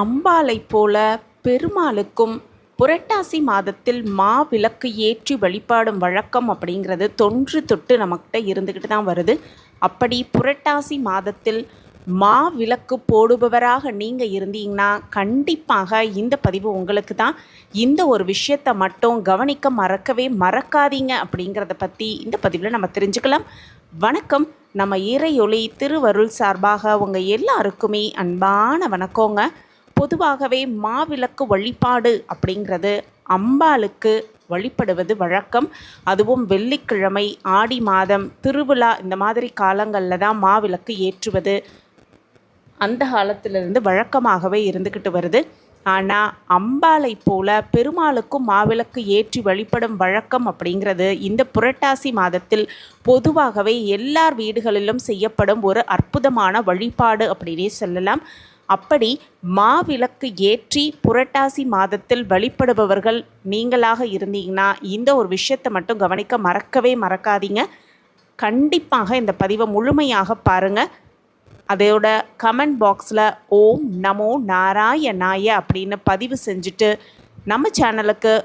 அம்பாளை போல பெருமாளுக்கும் புரட்டாசி மாதத்தில் மா விளக்கு ஏற்றி வழிபாடும் வழக்கம் அப்படிங்கிறது தொன்று தொட்டு நம்மக்கிட்ட இருந்துக்கிட்டு தான் வருது. அப்படி புரட்டாசி மாதத்தில் மா விளக்கு போடுபவராக நீங்கள் இருந்தீங்கன்னா கண்டிப்பாக இந்த பதிவு உங்களுக்கு தான். இந்த ஒரு விஷயத்தை மட்டும் கவனிக்க மறக்கவே மறக்காதீங்க அப்படிங்கிறத பற்றி இந்த பதிவில் நம்ம தெரிஞ்சுக்கலாம். வணக்கம். நம்ம இறையொளி திருவருள் சார்பாக உங்கள் எல்லாருக்குமே அன்பான வணக்கங்க. பொதுவாகவே மாவிளக்கு வழிபாடு அப்படிங்கிறது அம்பாளுக்கு வழிபடுவது வழக்கம். அதுவும் வெள்ளிக்கிழமை ஆடி மாதம் திருவிழா இந்த மாதிரி காலங்களில் தான் மாவிளக்கு ஏற்றுவது அந்த காலத்திலிருந்து வழக்கமாகவே இருந்துக்கிட்டு வருது. ஆனால் அம்பாளை போல பெருமாளுக்கும் மாவிளக்கு ஏற்றி வழிபடும் வழக்கம் அப்படிங்கிறது இந்த புரட்டாசி மாதத்தில் பொதுவாகவே எல்லார் வீடுகளிலும் செய்யப்படும் ஒரு அற்புதமான வழிபாடு அப்படின்னே சொல்லலாம். அப்படி மாவிளக்கு ஏற்றி புரட்டாசி மாதத்தில் வழிபடுபவர்கள் நீங்களாக இருந்தீங்கன்னா இந்த ஒரு விஷயத்தை மட்டும் கவனிக்க மறக்கவே மறக்காதீங்க. கண்டிப்பாக இந்த பதிவை முழுமையாக பாருங்கள் அதோட கமெண்ட் பாக்ஸில் ஓம் நமோ நாராயணாய அப்படின்னு பதிவு செஞ்சுட்டு நம்ம சேனலுக்கு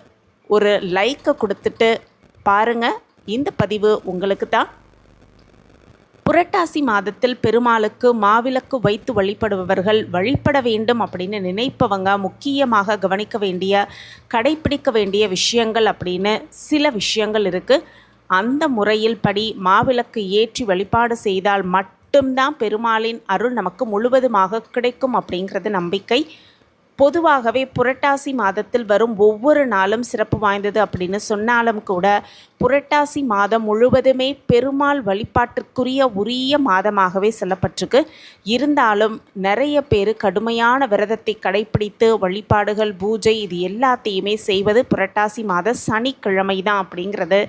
ஒரு லைக்கை கொடுத்துட்டு பாருங்கள் இந்த பதிவு உங்களுக்கு தான் புரட்டாசி மாதத்தில் பெருமாளுக்கு மாவிளக்கு வைத்து வழிபடுபவர்கள் வழிபட வேண்டும் அப்படின்னு நினைப்பவங்க முக்கியமாக கவனிக்க வேண்டிய கடைப்பிடிக்க வேண்டிய விஷயங்கள் அப்படின்னு சில விஷயங்கள் இருக்குது அந்த முறையில் படி மாவிளக்கு ஏற்றி வழிபாடு செய்தால் மட்டும்தான் பெருமாளின் அருள் நமக்கு முழுவதுமாக கிடைக்கும் அப்படிங்கிறது நம்பிக்கை. பொதுவாகவே புரட்டாசி மாதத்தில் வரும் ஒவ்வொரு நாளும் சிறப்பு வாய்ந்தது அப்படின்னு சொன்னாலும் கூட புரட்டாசி மாதம் முழுவதுமே பெருமாள் வழிபாட்டிற்குரிய உரிய மாதமாகவே சொல்லப்பட்டிருக்கு. இருந்தாலும் நிறைய பேர் கடுமையான விரதத்தை கடைப்பிடித்து வழிபாடுகள் பூஜை இது எல்லாத்தையுமே செய்வது புரட்டாசி மாத சனிக்கிழமை தான் அப்படிங்கிறது.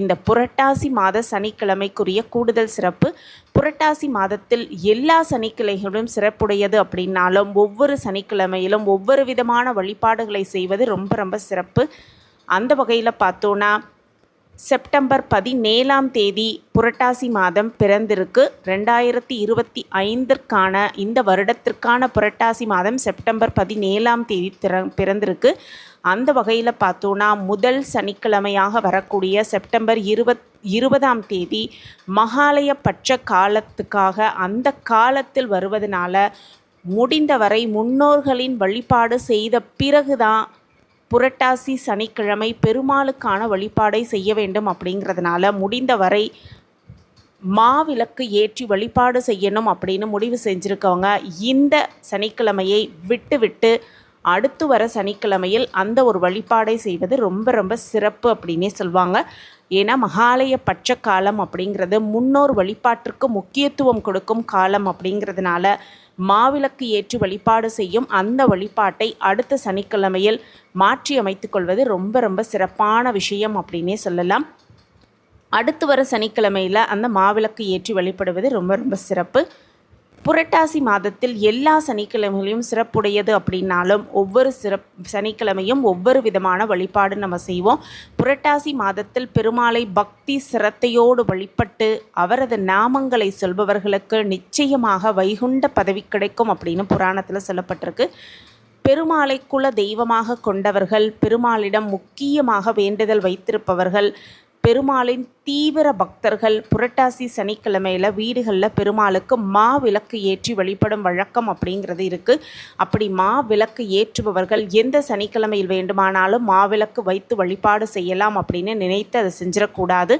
இந்த புரட்டாசி மாத சனிக்கிழமைக்குரிய கூடுதல் சிறப்பு. புரட்டாசி மாதத்தில் எல்லா சனிக்கிழமைகளும் சிறப்புடையது அப்படின்னாலும் ஒவ்வொரு சனிக்கிழமையிலும் ஒவ்வொரு விதமான வழிபாடுகளை செய்வது ரொம்ப ரொம்ப சிறப்பு. அந்த வகையில் பார்த்தோன்னா செப்டம்பர் பதினேழாம் தேதி புரட்டாசி மாதம் பிறந்திருக்கு. ரெண்டாயிரத்தி இருபத்தி ஐந்திற்கான இந்த வருடத்திற்கான புரட்டாசி மாதம் செப்டம்பர் பதினேழாம் தேதி பிற பிறந்திருக்கு. அந்த வகையில் பார்த்தோன்னா முதல் சனிக்கிழமையாக வரக்கூடிய செப்டம்பர் இருபத் இருபதாம் தேதி மகாலயப்பட்ச காலத்துக்காக அந்த காலத்தில் வருவதனால முடிந்தவரை முன்னோர்களின் வழிபாடு செய்த பிறகுதான் புரட்டாசி சனிக்கிழமை பெருமாளுக்கான வழிபாடை செய்ய வேண்டும் அப்படிங்கிறதுனால முடிந்தவரை மாவிளக்கு ஏற்றி வழிபாடு செய்யணும் அப்படின்னு முடிவு செஞ்சுருக்கவங்க இந்த சனிக்கிழமையை விட்டு விட்டு அடுத்து வர சனிக்கிழமையில் அந்த ஒரு வழிபாடை செய்வது ரொம்ப ரொம்ப சிறப்பு அப்படின்னே சொல்லுவாங்க ஏன்னா மகாலய பட்ச காலம் அப்படிங்கிறது முன்னோர் வழிபாட்டிற்கு முக்கியத்துவம் கொடுக்கும் காலம் அப்படிங்கிறதுனால மாவிளக்கு ஏற்றி வழிபாடு செய்யும் அந்த வழிபாட்டை அடுத்த சனிக்கிழமையில் மாற்றி அமைத்து கொள்வது ரொம்ப ரொம்ப சிறப்பான விஷயம் அப்படின்னே சொல்லலாம். அடுத்து வர சனிக்கிழமையில் அந்த மாவிளக்கு ஏற்றி வழிபடுவது ரொம்ப ரொம்ப சிறப்பு. புரட்டாசி மாதத்தில் எல்லா சனிக்கிழமைகளையும் சிறப்புடையது அப்படின்னாலும் ஒவ்வொரு சிறப் சனிக்கிழமையும் ஒவ்வொரு விதமான வழிபாடு நம்ம செய்வோம். புரட்டாசி மாதத்தில் பெருமாளை பக்தி சிரத்தையோடு வழிபட்டு அவரது நாமங்களை சொல்பவர்களுக்கு நிச்சயமாக வைகுண்ட பதவி கிடைக்கும் அப்படின்னு புராணத்தில் சொல்லப்பட்டிருக்கு. பெருமாளை குல தெய்வமாக கொண்டவர்கள் பெருமாளிடம் முக்கியமாக வேண்டுதல் வைத்திருப்பவர்கள் பெருமாளின் தீவிர பக்தர்கள் புரட்டாசி சனிக்கிழமையில் வீடுகளில் பெருமாளுக்கு மா விளக்கு ஏற்றி வழிபடும் வழக்கம் அப்படிங்கிறது இருக்குது அப்படி மா விளக்கு ஏற்றுபவர்கள் எந்த சனிக்கிழமையில் வேண்டுமானாலும் மாவிளக்கு வைத்து வழிபாடு செய்யலாம் அப்படின்னு நினைத்து அதை செஞ்சிடக்கூடாது.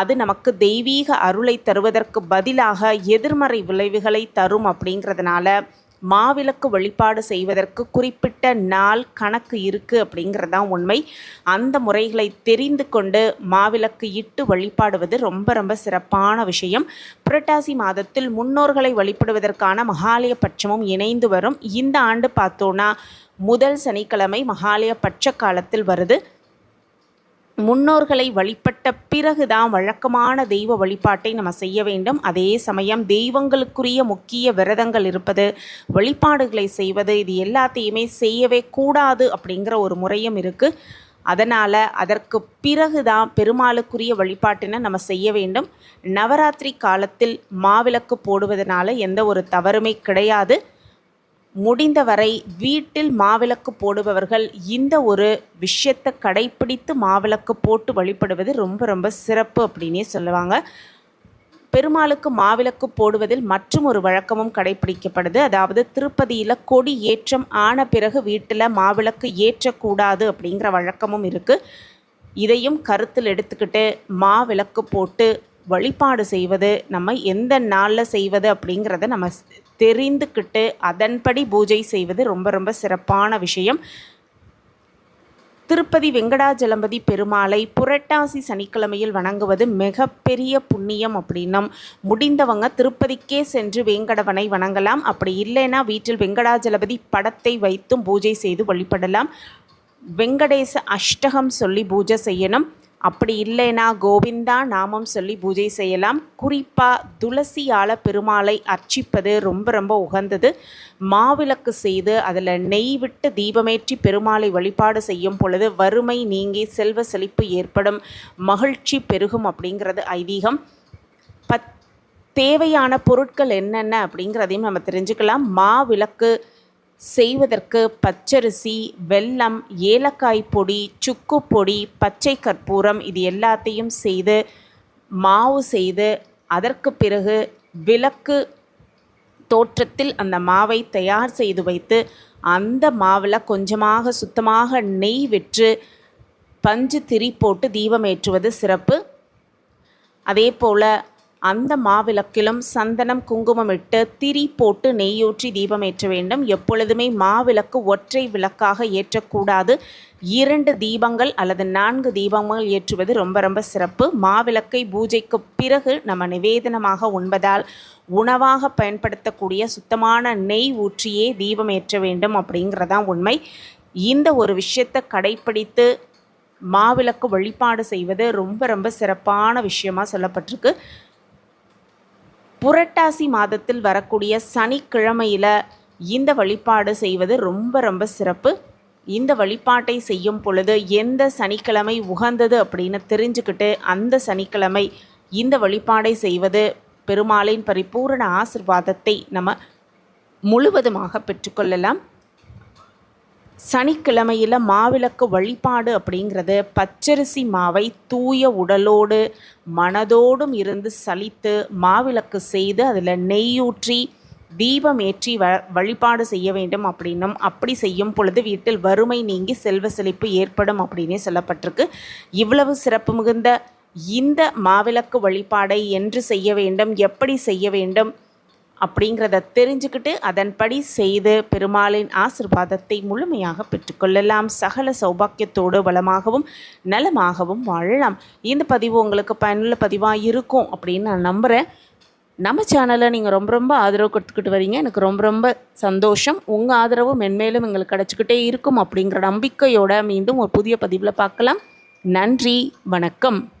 அது நமக்கு தெய்வீக அருளை தருவதற்கு பதிலாக எதிர்மறை விளைவுகளை தரும் அப்படிங்கிறதுனால மாவிளக்கு வழிபாடு செய்வதற்கு குறிப்பிட்ட நாள் கணக்கு இருக்குது அப்படிங்கிறது தான் உண்மை. அந்த முறைகளை தெரிந்து கொண்டு மாவிளக்கு இட்டு வழிபாடுவது ரொம்ப ரொம்ப சிறப்பான விஷயம். புரட்டாசி மாதத்தில் முன்னோர்களை வழிபடுவதற்கான மகாலய பட்சமும் இணைந்து வரும். இந்த ஆண்டு பார்த்தோன்னா முதல் சனிக்கிழமை மகாலய பட்ச காலத்தில் வருது. முன்னோர்களை வழிபட்ட பிறகுதான் வழக்கமான தெய்வ வழிபாட்டை நம்ம செய்ய வேண்டும். அதே சமயம் தெய்வங்களுக்குரிய முக்கிய விரதங்கள் இருப்பது வழிபாடுகளை செய்வது இது எல்லாத்தையுமே செய்யவே கூடாது அப்படிங்கிற ஒரு முறையும் இருக்குது அதனால் அதற்கு பிறகு தான் பெருமாளுக்குரிய வழிபாட்டினை நம்ம செய்ய வேண்டும். நவராத்திரி காலத்தில் மாவிளக்கு போடுவதனால எந்த ஒரு தவறுமே கிடையாது. முடிந்தவரை வீட்டில் மாவிளக்கு போடுபவர்கள் இந்த ஒரு விஷயத்தை கடைப்பிடித்து மாவிளக்கு போட்டு வழிபடுவது ரொம்ப ரொம்ப சிறப்பு அப்படின்னே சொல்லுவாங்க. பெருமாளுக்கு மாவிளக்கு போடுவதில் மற்றும் ஒரு வழக்கமும் கடைப்பிடிக்கப்படுது. அதாவது திருப்பதியில் கொடி ஏற்றம் ஆன பிறகு வீட்டில் மாவிளக்கு ஏற்றக்கூடாது அப்படிங்கிற வழக்கமும் இருக்குது இதையும் கருத்தில் எடுத்துக்கிட்டு மாவிளக்கு போட்டு வழிபாடு செய்வது நம்ம எந்த நாளில் செய்வது அப்படிங்கிறத நம்ம தெரிந்துக்கிட்டு அதன்படி பூஜை செய்வது ரொம்ப ரொம்ப சிறப்பான விஷயம். திருப்பதி வெங்கடாஜலபதி பெருமாளை புரட்டாசி சனிக்கிழமையில் வணங்குவது மிகப்பெரிய புண்ணியம் அப்படின்னும். முடிந்தவங்க திருப்பதிக்கே சென்று வேங்கடவனை வணங்கலாம். அப்படி இல்லைன்னா வீட்டில் வெங்கடாஜலபதி படத்தை வைத்தும் பூஜை செய்து வழிபடலாம். வெங்கடேச அஷ்டகம் சொல்லி பூஜை செய்யணும். அப்படி இல்லைனா கோவிந்தா நாமம் சொல்லி பூஜை செய்யலாம். குறிப்பாக துளசியால் பெருமாளை அர்ச்சிப்பது ரொம்ப ரொம்ப உகந்தது. மாவிளக்கு செய்து அதில் நெய் விட்டு தீபமேற்றி பெருமாளை வழிபாடு செய்யும் பொழுது வறுமை நீங்கி செல்வ செழிப்பு ஏற்படும். மகிழ்ச்சி பெருகும் அப்படிங்கிறது ஐதீகம். பத் தேவையான பொருட்கள் என்னென்ன அப்படிங்கிறதையும் நம்ம தெரிஞ்சுக்கலாம். மாவிளக்கு செய்வதற்கு பச்சரிசி வெல்லம் ஏலக்காய் பொடி சுக்கு பொடி பச்சை கற்பூரம் இது எல்லாத்தையும் செய்து மாவு செய்து அதற்கு பிறகு விளக்கு தோற்றத்தில் அந்த மாவை தயார் செய்து வைத்து அந்த மாவில் கொஞ்சமாக சுத்தமாக நெய் விற்று பஞ்சு திரி போட்டு தீபம் ஏற்றுவது சிறப்பு. அதே போல் அந்த மாவிளக்கிலும் சந்தனம் குங்குமம் இட்டு திரி போட்டு நெய்யூற்றி தீபம் ஏற்ற வேண்டும். எப்பொழுதுமே மாவிளக்கு ஒற்றை விளக்காக ஏற்றக்கூடாது. இரண்டு தீபங்கள் அல்லது நான்கு தீபங்கள் ஏற்றுவது ரொம்ப ரொம்ப சிறப்பு. மாவிளக்கை பூஜைக்கு பிறகு நம்ம நிவேதனமாக உண்பதால் உணவாக பயன்படுத்தக்கூடிய சுத்தமான நெய் ஊற்றியே தீபம் ஏற்ற வேண்டும் அப்படிங்கிறதான் உண்மை. இந்த ஒரு விஷயத்தை கடைப்பிடித்து மாவிளக்கு வழிபாடு செய்வது ரொம்ப ரொம்ப சிறப்பான விஷயமாக சொல்லப்பட்டிருக்கு. புரட்டாசி மாதத்தில் வரக்கூடிய சனிக்கிழமையில் இந்த வழிபாடு செய்வது ரொம்ப ரொம்ப சிறப்பு. இந்த வழிபாட்டை செய்யும் பொழுது எந்த சனிக்கிழமை உகந்தது அப்படின்னு தெரிஞ்சுக்கிட்டு அந்த சனிக்கிழமை இந்த வழிபாடை செய்வது பெருமாளின் பரிபூரண ஆசிர்வாதத்தை நம்ம முழுவதுமாக பெற்றுக்கொள்ளலாம். சனிக்கிழமையில் மாவிளக்கு வழிபாடு அப்படிங்கிறது பச்சரிசி மாவை தூய உடலோடு மனதோடும் இருந்து சலித்து மாவிளக்கு செய்து அதில் நெய்யூற்றி தீபம் ஏற்றி வ வழிபாடு செய்ய வேண்டும் அப்படின்னும். அப்படி செய்யும் பொழுது வீட்டில் வறுமை நீங்கி செல்வ செழிப்பு ஏற்படும் அப்படின்னே சொல்லப்பட்டிருக்கு. இவ்வளவு சிறப்பு மிகுந்த இந்த மாவிளக்கு வழிபாடை என்று செய்ய வேண்டும் எப்படி செய்ய வேண்டும் அப்படிங்கிறத தெரிஞ்சுக்கிட்டு அதன்படி செய்து பெருமாளின் ஆசிர்வாதத்தை முழுமையாக பெற்றுக்கொள்ளலாம். சகல சௌபாக்கியத்தோடு வளமாகவும் நலமாகவும் வாழலாம். இந்த பதிவு உங்களுக்கு பயனுள்ள பதிவாக இருக்கும் அப்படின்னு நான் நம்புகிறேன் நம்ம சேனலை நீங்கள் ரொம்ப ரொம்ப ஆதரவு கொடுத்துக்கிட்டு வரீங்க. எனக்கு ரொம்ப ரொம்ப சந்தோஷம். உங்கள் ஆதரவு மென்மேலும் எங்களுக்கு கிடச்சிக்கிட்டே இருக்கும் அப்படிங்கிற நம்பிக்கையோட மீண்டும் ஒரு புதிய பதிவில் பார்க்கலாம். நன்றி வணக்கம்.